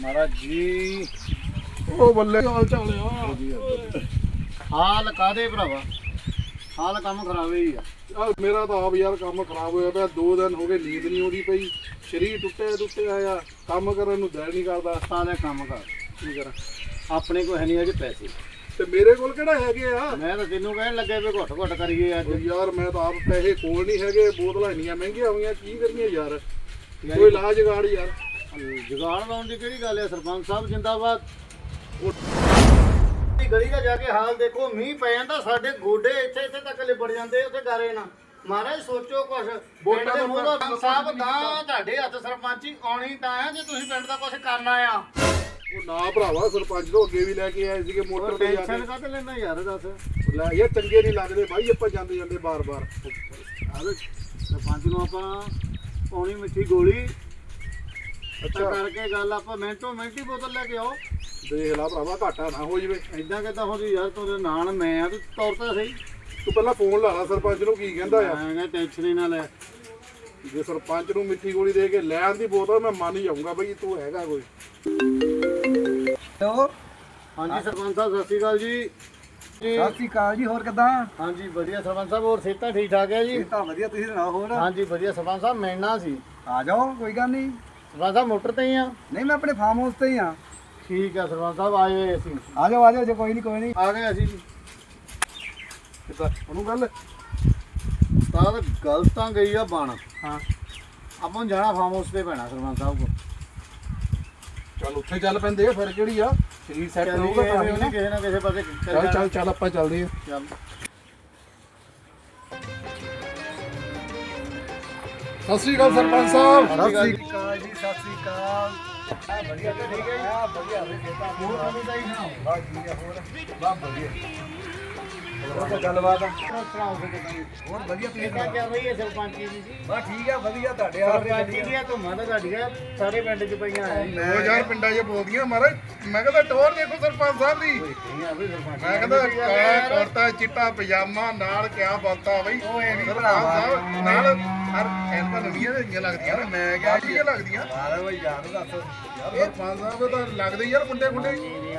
ਮਹਾਰਾਜ ਜੀ। ਉਹ ਬੱਲੇ ਹਾਲ ਚਾਲ ਆ? ਹਾਲ ਕਾਦੇ ਭਰਾਵਾ? ਹਾਲ ਕੰਮ ਖਰਾਬੇ ਹੀ ਆ। ਮੇਰਾ ਤਾਂ ਆਪ ਯਾਰ ਕੰਮ ਖਰਾਬ ਹੋਇਆ ਪਿਆ। ਦੋ ਦਿਨ ਹੋ ਗਏ ਨੀਂਦ ਨਹੀਂ ਆਉਂਦੀ ਪਈ। ਸਰੀਰ ਟੁੱਟੇ ਟੁੱਟੇ ਆਇਆ ਕੰਮ ਕਰਨ ਨੂੰ ਦਿਲ ਨਹੀਂ ਕਰਦਾ। ਸਾਦਾ ਕੰਮ ਕਰ। ਕੀ ਕਰਾਂ? ਆਪਣੇ ਕੋਲ ਹੈ ਨਹੀਂ ਅਜੇ ਪੈਸੇ। ਤੇ ਮੇਰੇ ਕੋਲ ਕਿਹੜਾ ਹੈਗੇ ਆ? ਮੈਂ ਤਾਂ ਤੈਨੂੰ ਕਹਿਣ ਲੱਗੇ ਵੀ ਘੁੱਟ ਘੁੱਟ ਕਰੀਏ ਅੱਜ। ਉਹ ਯਾਰ ਮੈਂ ਤਾਂ ਆਪ ਪੈਸੇ ਕੋਲ ਨਹੀਂ ਹੈਗੇ। ਬੋਤਲਾਂ ਇੰਨੀਆਂ ਮਹਿੰਗੀਆਂ ਹੋਈਆਂ। ਕੀ ਕਰੀਏ ਯਾਰ? ਕੋਈ ਇਲਾਜ ਗਾੜ ਯਾਰ। ਜੁਗਾੜ ਲਾਉਣ ਦੀ ਕਿਹੜੀ ਗੱਲ ਹੈ? ਸਰਪੰਚ ਸਾਹਿਬ ਜਿੰਦਾਬਾਦ। ਉਹ ਗਲੀ ਦਾ ਜਾ ਕੇ ਹਾਲ ਦੇਖੋ ਮੀਂਹ ਪੈ ਜਾਂਦਾ ਸਾਡੇ ਗੋਡੇ ਇੱਥੇ ਇੱਥੇ ਤੱਕ ਲਿਬੜ ਜਾਂਦੇ ਉੱਥੇ ਗਾਰੇ ਨਾ। ਮਹਾਰਾਜ ਸੋਚੋ ਕੁਛ। ਪਿੰਡ ਦੇ ਮੂੰਹ ਦਾ ਸਰਪੰਚ ਸਾਹਿਬ ਦਾ ਤੁਹਾਡੇ ਹੱਥ ਸਰਪੰਚੀ ਆਉਣੀ ਤਾਂ ਆ ਜੇ ਤੁਸੀਂ ਪਿੰਡ ਦਾ ਕੁਝ ਕਰਨਾ ਆ। ਉਹ ਨਾ ਭਰਾਵਾ ਸਰਪੰਚ ਤੋਂ ਅੱਗੇ ਵੀ ਲੈ ਕੇ ਆਏ ਸੀਗੇ ਮੋਟਰ ਤੇ ਜਾ ਟੈਨਸ਼ਨ ਕੇ। ਕਾਹਤੇ ਲੈਣਾ ਯਾਰ ਦੱਸ। ਲੈ ਯਾਰ ਚੰਗੇ ਨਹੀਂ ਲੱਗਦੇ ਬਾਈ ਆਪਾਂ ਜਾਂਦੇ ਜਾਂਦੇ ਬਾਰ-ਬਾਰ। ਆਹ ਸਰਪੰਚ ਨੂੰ ਆਪਾਂ ਪਾਉਣੀ ਮਿੱਠੀ ਗੋਲੀ। ਤਾਂ ਅੱਛਾ। ਕਰਕੇ ਗੱਲ ਆਪਾਂ ਮਿੰਟੋ ਮਿੰਟ ਹੀ ਬੋਤਲ ਲੈ ਕੇ ਆਓ। ਦੇਖ ਲਾ ਭਰਾਵਾ ਘਾਟਾ ਨਾ ਹੋ ਜਵੇ। ਐਦਾਂ ਕਿਦਾਂ ਹੁੰਦੀ ਯਾਰ ਤੇਰੇ ਨਾਲ ਮੈਂ ਆ ਤੂੰ ਤੌਰ ਤਾਂ ਸਹੀ। ਤੂੰ ਪਹਿਲਾਂ ਫੋਨ ਲਾ ਲਾ ਸਰਪੰਚ ਨੂੰ ਕੀ ਕਹਿੰਦਾ ਆ। ਮੈਂ ਕਹਿੰਦਾ ਟੈਨਸ਼ਨ ਹੀ ਨਾ ਲੈ। ਜੇ ਸਰਪੰਚ ਨੂੰ ਮਿੱਠੀ ਗੋਲੀ ਦੇ ਕੇ ਲੈਣ ਦੀ ਬੋਤਲ ਮੈਂ ਮੰਨ ਜਾਊਂਗਾ ਬਈ ਤੂੰ ਹੈਗਾ ਕੋਈ। ਹੈਲੋ। ਹਾਂਜੀ ਸਰਪੰਚ ਸਾਹਿਬ ਸਤਿ ਸ਼੍ਰੀ ਅਕਾਲ ਜੀ। ਜੀ। ਸਤਿ ਸ਼੍ਰੀ ਅਕਾਲ ਜੀ ਹੋਰ ਕਿਦਾਂ? ਹਾਂਜੀ ਵਧੀਆ ਸਰਪੰਚ ਸਾਹਿਬ ਹੋਰ ਸਿਹਤਾਂ ਠੀਕ ਠਾਕ ਹੈ ਜੀ? ਇਹ ਤਾਂ ਵਧੀਆ ਤੁਸੀਂ ਸੁਣਾਓ ਹੋਰ? ਹਾਂਜੀ ਵਧੀਆ ਸਰਪੰਚ ਸਾਹਿਬ ਮਿਲਣਾ ਸੀ। ਆ ਜਾਓ ਕੋਈ ਗੱਲ ਨਹੀਂ। ਸਰਪੰਚ ਸਾਹਿਬ ਮੋਟਰ ਤੇ ਹੀ ਆ। ਨਹੀਂ ਮੈਂ ਆਪਣੇ ਫਾਰਮ ਹਾਊਸ ਤੇ ਹੀ ਆ। ਠੀਕ ਆ ਸਰਪੰਚ ਸਾਹਿਬ ਆਏ ਹੋਏ ਅਸੀਂ। ਆ ਜਾਓ ਆ ਜਾਓ ਜੇ ਕੋਈ ਨਹੀਂ ਕੋਈ ਨਹੀਂ। ਆ ਗਏ ਅਸੀਂ ਕਿੱਦਾਂ? ਉਹਨੂੰ ਗੱਲ? ਤਾਂ ਗੱਲ ਤਾਂ ਗਈ ਆ ਬਣ। ਹਾਂ। ਆਪਾਂ ਨੂੰ ਜਾਣਾ ਫਾਰਮ ਹਾਊਸ ਤੇ ਪੈਣਾ ਸਰਪੰਚ ਸਾਹਿਬ ਕੋਲ। ਚੱਲ ਉੱਥੇ ਚੱਲ ਪੈਂਦੇ ਆ ਫਿਰ ਕਿਹੜੀ ਆ? ਸਰੀਰ ਸੈੱਟ ਰਹੂਗਾ ਤਾਂ ਹੀ ਨਾ। ਕਿਸੇ ਨਾ ਕਿਸੇ ਪਾਸੇ ਚੱਲ ਚੱਲ ਚੱਲ ਆਪਾਂ ਚੱਲਦੇ ਆ। ਚੱਲ। ਸਤਿ ਸ੍ਰੀ ਅਕਾਲ ਸਰਪੰਚ ਸਾਹਿਬ। ਸਤਿ ਸ਼੍ਰੀ ਸਤਿ ਸ਼੍ਰੀ ਅਕਾਲ ਜੀ ਸਤਿ ਸ਼੍ਰੀ ਅਕਾਲ। ਆ ਵਧੀਆ ਤੇ ਠੀਕ ਹੈ ਆ ਵਧੀਆ। ਵੇ ਖੇਤਾਂ ਹੋਰ ਕਮੀ ਹੀ ਨਾ ਬਾ ਠੀਕ ਹੈ ਹੋਰ। ਬਾ ਵਧੀਆ। ਹੋਰ ਤਾਂ ਗੱਲਬਾਤ ਆ। ਸੁਣਾਓ ਫਿਰ ਕਿਦਾਂ ਹੋਰ ਵਧੀਆ ਤੁਸੀਂ ਕਿੱਦਾਂ ਚੱਲ ਰਹੀ ਹੈ ਸਰਪੰਚੀ ਦੀ ਜੀ? ਬਾ ਠੀਕ ਹੈ ਵਧੀਆ ਤੁਹਾਡੇ ਆ ਸਰਪੰਚੀ ਦੀਆਂ ਧੁੰਮਾਂ ਤਾਂ ਸਾਡੀਆਂ ਸਾਰੇ ਪਿੰਡ 'ਚ ਪਈਆਂ ਆ। ਜੀ ਦੋ ਹਜ਼ਾਰ ਪਿੰਡਾਂ 'ਚ ਬੋਲਦੀਆਂ ਮਹਾਰਾਜ ਮੈਂ ਕਹਿੰਦਾ ਟੋਰ ਦੇਖੋ ਸਰਪੰਚ ਸਾਹਿਬ ਦੀ। ਮੈਂ ਕਹਿੰਦਾ ਚਿੱਟਾ ਪਜਾਮਾ ਨਾਲ ਕਿਆ ਬਾਤਾਂ ਬਈ। ਸਰਪੰਚ। ਸਾਹਿਬ ਨਾਲ ਹਰ ਐਨਪਾ ਨਵੀਆਂ ਲੱਗਦੀਆਂ ਮੈਂ ਕਿਹਾ ਲੱਗਦੀਆਂ। ਮਾਰੇ ਬਈ ਯਾਰ ਦੱਸ। ਇਹ ਸਰਪੰਚ ਸਾਹਿਬ ਤਾਂ ਲੱਗਦੇ ਯਾਰ ਮੁੰਡੇ ਮੁੰਡੇ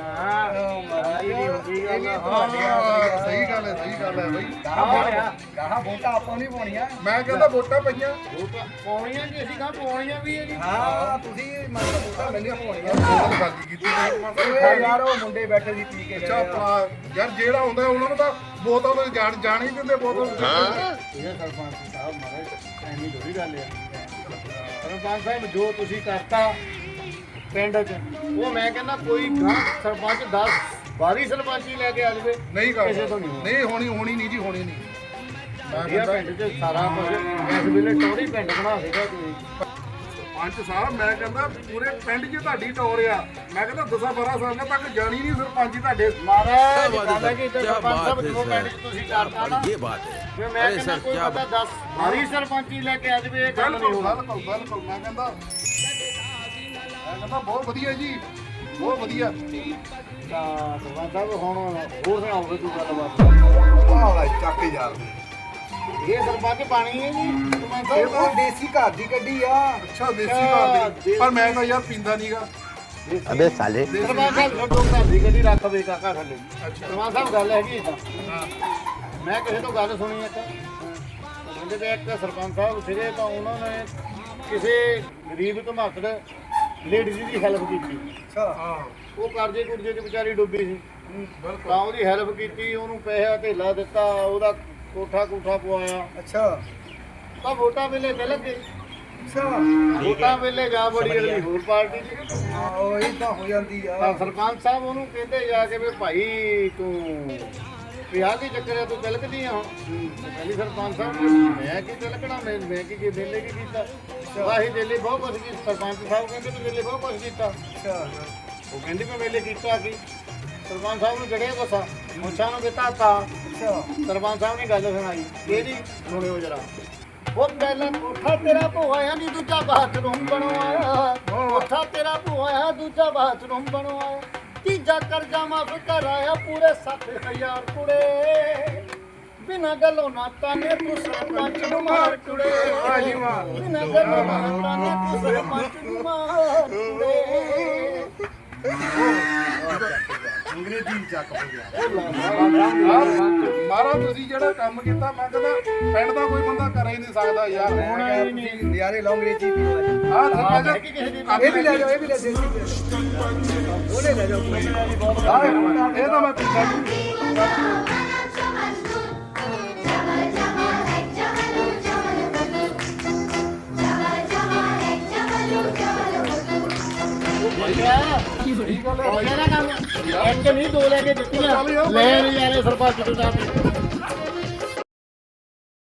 ਹਾਂ, ਸਹੀ ਗੱਲ ਹੈ ਸਹੀ ਗੱਲ ਹੈ ਬਈ। ਗਾਹਾਂ ਵੋਟਾਂ ਆਪਾਂ ਨਹੀਂ ਪਾਉਣੀਆਂ। ਮੈਂ ਕਹਿੰਦਾ ਵੋਟਾਂ ਪਈਆਂ। ਪੌਣੀਆਂ ਜੀ ਅਸੀਂ ਕਹਾਂ ਪੌਣੀਆਂ ਵੀ ਹੈ ਜੀ ਹਾਂ ਤੁਸੀਂ ਮਤਲਬ ਵੋਟਾਂ ਮੈਨੂੰ ਪਾਉਣੀਆਂ। ਗੱਲ ਕੀਤੀ ਓਏ ਯਾਰ ਉਹ ਮੁੰਡੇ ਬੈਠੇ ਸੀ ਪੀ ਕੇ ਅੱਛਾ ਭਲਾ ਯਾਰ ਜਿਹੜਾ ਹੁੰਦਾ ਉਹਨਾਂ ਨੂੰ ਤਾਂ ਬੋਤਲ ਤੋਂ ਜਾਣ ਜਾਣ ਹੀ ਦਿੰਦੇ ਬੋਤਲ ਇਹ ਸਰਪੰਚ ਸਾਹਿਬ ਮਾਰੇ ਐਨੀ ਥੋੜੀ ਗੱਲ ਆ ਸਰਪੰਚ ਸਾਹਿਬ ਜੋ ਤੁਸੀਂ ਕਰਤਾ ਪਿੰਡ 'ਚ ਉਹ ਮੈਂ ਕਹਿੰਦਾ ਕੋਈ ਗਾਂ ਸਰਪੰਚ 10 ਬਾਰੀ ਸਰਪੰਚੀ ਲੈ ਕੇ ਆ ਜਾਵੇ ਨਹੀਂ ਕਿਸੇ ਕਰਦਾ ਤੋਂ ਨਹੀਂ ਹੋਣਾ। ਨਹੀਂ ਹੋਣੀ ਹੋਣੀ ਨਹੀਂ ਜੀ ਹੋਣੀ ਨਹੀਂ ਮੈਂ ਇਹ ਕਹਿੰਦਾ ਪਿੰਡ 'ਚ ਸਾਰਾ ਕੁਝ ਇਸ ਵੇਲੇ ਟੋਰੀ ਪਿੰਡ ਬਣਾ ਦੇਗਾ ਤੁਸੀਂ ਪੰਜ ਸਾਹਿਬ ਮੈਂ ਕਹਿੰਦਾ ਪੂਰੇ ਪਿੰਡ 'ਚ ਤੁਹਾਡੀ ਟੌਰ ਆ ਮੈਂ ਕਹਿੰਦਾ 10 12 ਸਾਲਾਂ ਤੱਕ ਜਾਣੀ ਨਹੀਂ ਸਰਪੰਚ ਜੀ ਤੁਹਾਡੇ ਮਹਾਰਾਜ ਗੱਲ ਹੈ ਕਿ ਇੱਥੇ ਸਰਪੰਚ ਸਾਹਿਬ ਜੋ ਪਿੰਡ 'ਚ ਤੁਸੀਂ ਕਰਤਾ ਨਾ ये बात है ਫਿਰ ਮੈਂ ਕਹਿੰਦਾ ਕੋਈ ਬੰਦਾ 10 ਬਾਰੀ ਸਰਪੰਚੀ ਲੈ ਕੇ ਆ ਜਾਵੇ ਇਹ ਗੱਲ ਨਹੀਂ ਬਿਲਕੁਲ ਹੋਣੀ ਬਿਲਕੁਲ ਬਿਲਕੁਲ ਮੈਂ ਕਹਿੰਦਾ ਮੈਂ ਕਹਿੰਦਾ ਬਹੁਤ ਵਧੀਆ ਜੀ ਬਹੁਤ ਵਧੀਆ। ਤਾਂ ਸਰਦਾਰ ਸਾਹਿਬ ਹੁਣ ਹੋਰ ਸੁਣਾਓ ਕੋਈ ਗੱਲਬਾਤ। ਆਹ ਲੈ ਚੱਕ ਯਾਰ। ਇਹ ਸਰਪੰਚ ਪਾਣੀ ਹੈ ਜੀ। ਸਰਪੰਚ ਇਹ ਸਾਹਿਬ ਦੇਸੀ ਘਰ ਦੀ ਗੱਡੀ ਆ। ਅੱਛਾ ਦੇਸੀ ਘਰ ਦੀ। ਪਰ ਮੈਂ ਤਾਂ ਯਾਰ ਪੀਂਦਾ ਨਹੀਂਗਾ ਅਬੇ ਸਾਲੇ। ਸਰਪੰਚ ਸਾਹਿਬ ਘਰ ਦੀ ਗੱਡੀ ਰੱਖ ਦੇ ਕਾਕਾ ਥੱਲੇ ਸਰਪੰਚ ਸਾਹਿਬ ਗੱਲ ਹੈਗੀ ਤਾਂ। ਮੈਂ ਕਿਸੇ ਤੋਂ ਗੱਲ ਸੁਣੀ ਇੱਕ ਕਹਿੰਦੇ ਤੇ ਇੱਕ ਸਰਪੰਚ ਸਾਹਿਬ ਸੀਗੇ ਤਾਂ ਉਹਨਾਂ ਨੇ ਕਿਸੇ ਗਰੀਬ ਧਮਾਕੜ ਲੇਡੀਜ਼ ਦੀ ਹੈਲਪ ਕੀਤੀ। ਅੱਛਾ। ਹਾਂ। ਉਹ ਕਰਜ਼ੇ ਕੁਰਜ਼ੇ 'ਚ ਵਿਚਾਰੀ ਡੁੱਬੀ ਸੀ। ਬਿਲਕੁਲ। ਤਾਂ ਉਹਦੀ ਹੈਲਪ ਕੀਤੀ ਉਹਨੂੰ ਪੈਸਾ ਧੇਲਾ ਦਿੱਤਾ ਉਹਦਾ ਕੋਠਾ ਕੋਠਾ ਪਵਾਇਆ। ਅੱਛਾ। ਤਾਂ ਵੋਟਾਂ ਵੇਲੇ ਮਿਲ ਗਏ। ਅੱਛਾ। ਵੋਟਾਂ ਵੇਲੇ ਜਾ ਬੜੀ ਅਗਲੀ ਹੋਰ ਪਾਰਟੀ 'ਚ। ਹਾਂ ਉਹ ਇਹ ਤਾਂ ਹੋ ਜਾਂਦੀ ਆ। ਤਾਂ ਸਰਪੰਚ ਸਾਹਿਬ ਉਹਨੂੰ ਕਹਿੰਦੇ ਜਾ ਕੇ ਵੀ ਭਾਈ ਤੂੰ ਵਿਆਹ ਕੀ ਚੱਕਰ ਹੈ ਤੂੰ ਤਿਲਕਦੀ ਆ ਕਹਿੰਦੀ ਸਰਪੰਚ ਸਾਹਿਬ ਮੈਂ ਕੀ ਤਿਲਕਣਾ? ਮੈਂ ਮੈਂ ਕੀ ਕੀ ਦਿੱਲੇ ਕੀ ਕੀਤਾ? ਵਾਹੀ ਦਿੱਲੀ ਬਹੁਤ ਕੁਛ ਕੀਤਾ। ਸਰਪੰਚ ਸਾਹਿਬ ਕਹਿੰਦੇ ਤੂੰ ਦਿੱਲੀ ਬਹੁਤ ਕੁਛ ਕੀਤਾ। ਅੱਛਾ। ਉਹ ਕਹਿੰਦੀ ਮੈਂ ਵੇਲੇ ਕੀਤਾ ਕੀ? ਸਰਪੰਚ ਸਾਹਿਬ ਨੂੰ ਜੜਿਆ ਗੁੱਸਾ। ਮੁੱਛਾਂ ਨੂੰ ਦਿੱਤਾ ਤਾ ਅੱਛਾ। ਸਰਪੰਚ ਸਾਹਿਬ ਨੇ ਗੱਲ ਸੁਣਾਈ। ਕਿਹਦੀ ਸੁਣਿਓ ਜਰਾ। ਉਹ ਪਹਿਲਾਂ ਕੋਠਾ ਤੇਰਾ ਭੋਇਆ ਨਹੀਂ ਦੂਜਾ ਬਾਥਰੂਮ ਬਣਵਾਇਆ। ਕੋਠਾ ਤੇਰਾ ਭੋਇਆ ਦੂਜਾ ਬਾਥਰੂਮ ਬਣਵਾਇਆ। ਤੀਜਾ ਕਰਜ਼ਾ ਮਾਫ ਕਰਾਇਆ ਪੂਰੇ 7000 ਕੁੜੇ। ਬਿਨਾ ਗੱਲੋਂ ਨਾ ਤਾਨੇ ਤੂੰ ਸਰਪੰਚ ਨੂੰ ਮਾਰ ਕੁੜੇ। ਬਿਨਾ ਗੱਲੋਂ ਨਾ ਤਾਨੇ ਤੂੰ ਸਰਪੰਚ ਨੂੰ ਮਾਰ ਕੁੜੇ। ਅੰਗਰੇਜ਼ੀ ਚੱਕ ਹੋ ਗਿਆ। ਮਾਰਾ ਤੁਸੀਂ ਜਿਹੜਾ ਕੰਮ ਕੀਤਾ ਮੈਂ ਕਹਿੰਦਾ ਪਿੰਡ ਦਾ ਕੋਈ ਬੰਦਾ ਕਰ ਹੀ ਨਹੀਂ ਸਕਦਾ ਯਾਰ। ਤੁਸੀਂ ਨਿਆਰੇ ਲਓ ਅੰਗਰੇਜ਼ੀ ਆਹ ਹਾਂ ਥੱਲੇ ਮੈਂ ਕਿ ਕਿਸੇ ਦੀ ਇਹ ਵੀ ਲੈ ਜਾਓ ਇਹ ਵੀ ਲੈ ਜਾਓ। ਉਹਨੇ ਲੈ ਜਾਓ। ਇਹ ਤਾਂ ਮੈਂ ਪੁੱਛਿਆ ਠੀਕ ਹੈ ਕੰਮ ਇੱਕ ਨਹੀਂ ਦੋ ਲੈ ਕੇ ਦਿੱਤੀਆਂ। ਲੈ ਨਹੀਂ ਯਾਰੇ ਸਰਪੰਚ ਤੋਂ ਜਾ ਕੇ